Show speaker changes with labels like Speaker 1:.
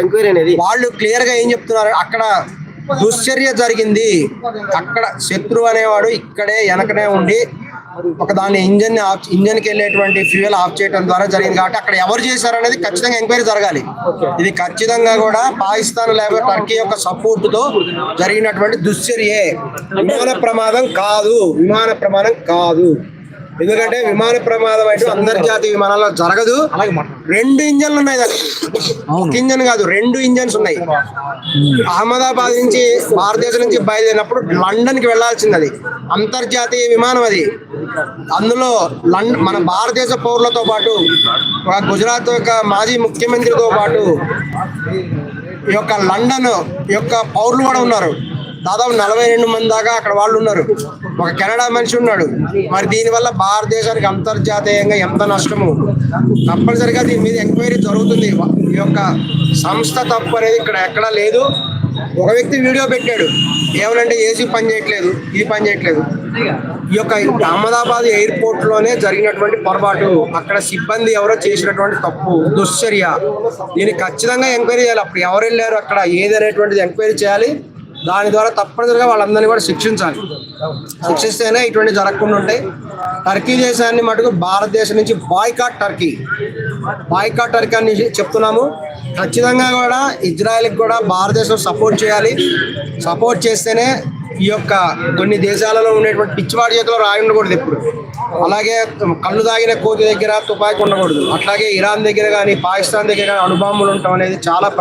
Speaker 1: Enquiry అనేది.
Speaker 2: వాళ్ళు క్లియర్గా ఏం చెప్తున్నారు? అక్కడ దుశ్చర్య జరిగింది. అక్కడ శత్రువు అనేవాడు ఇక్కడే వెనకనే ఉండి ఒక దాని ఇంజన్ ఆఫ్ ఇంజన్కి వెళ్ళేటువంటి ఫ్యూయల్ ఆఫ్ చేయడం ద్వారా జరిగింది. కాబట్టి అక్కడ ఎవరు చేశారు అనేది ఖచ్చితంగా ఎంక్వైరీ జరగాలి. ఇది ఖచ్చితంగా కూడా పాకిస్తాన్ లేకపోతే టర్కీ యొక్క సపోర్ట్తో జరిగినటువంటి దుశ్చర్యే. విమాన ప్రమాదం కాదు. విమాన ప్రమాదం కాదు. ఎందుకంటే విమాన ప్రమాదం అయితే అంతర్జాతీయ విమానాల్లో జరగదు. రెండు ఇంజన్లు ఉన్నాయి దానికి. ఒక ఇంజన్ కాదు రెండు ఇంజన్స్ ఉన్నాయి. అహ్మదాబాద్ నుంచి భారతదేశం నుంచి బయలుదేరినప్పుడు లండన్కి వెళ్ళాల్సింది అది అంతర్జాతీయ విమానం అది. అందులో మన భారతదేశ పౌరులతో పాటు గుజరాత్ యొక్క మాజీ ముఖ్యమంత్రితో పాటు ఈ యొక్క లండన్ యొక్క పౌరులు కూడా ఉన్నారు. దాదాపు నలభై రెండు మంది దాకా అక్కడ వాళ్ళు ఉన్నారు. ఒక కెనడా మనిషి ఉన్నాడు. మరి దీనివల్ల భారతదేశానికి అంతర్జాతీయంగా ఎంత నష్టము? తప్పనిసరిగా దీని మీద ఎంక్వైరీ జరుగుతుంది. ఈ యొక్క సంస్థ తప్పు అనేది ఇక్కడ ఎక్కడా లేదు. ఒక వ్యక్తి వీడియో పెట్టాడు. ఏమనంటే ఏసీ పని చేయట్లేదు ఇది పని చేయట్లేదు. ఈ యొక్క అహ్మదాబాద్ ఎయిర్పోర్ట్లోనే జరిగినటువంటి పొరపాటు అక్కడ సిబ్బంది ఎవరో చేసినటువంటి తప్పు దుశ్చర్య. దీన్ని ఖచ్చితంగా ఎంక్వైరీ చేయాలి. అప్పుడు ఎవరు వెళ్ళారు అక్కడ? ఏది అనేటువంటిది ఎంక్వైరీ చేయాలి? దాని ద్వారా తప్పనిసరిగా వాళ్ళందరినీ కూడా శిక్షించాలి. శిక్షిస్తేనే ఇటువంటి జరగకుండా ఉంటాయి. టర్కీ దేశాన్ని మటుకు భారతదేశం నుంచి బాయ్కాట్ టర్కీ. బాయ్కాట్ టర్కీ అని చెప్తున్నాము. ఖచ్చితంగా కూడా ఇజ్రాయెల్కి కూడా భారతదేశం సపోర్ట్ చేయాలి. సపోర్ట్ చేస్తేనే ఈ యొక్క కొన్ని దేశాలలో ఉండేటువంటి పిచ్చివాడి చేతిలో రాయి ఉండకూడదు ఎప్పుడు. అలాగే కళ్ళు తాగిన కోతి దగ్గర తుపాకీ ఉండకూడదు. అట్లాగే ఇరాన్ దగ్గర కానీ పాకిస్తాన్ దగ్గర కానీ అణుబాంబులు ఉండటం అనేది చాలా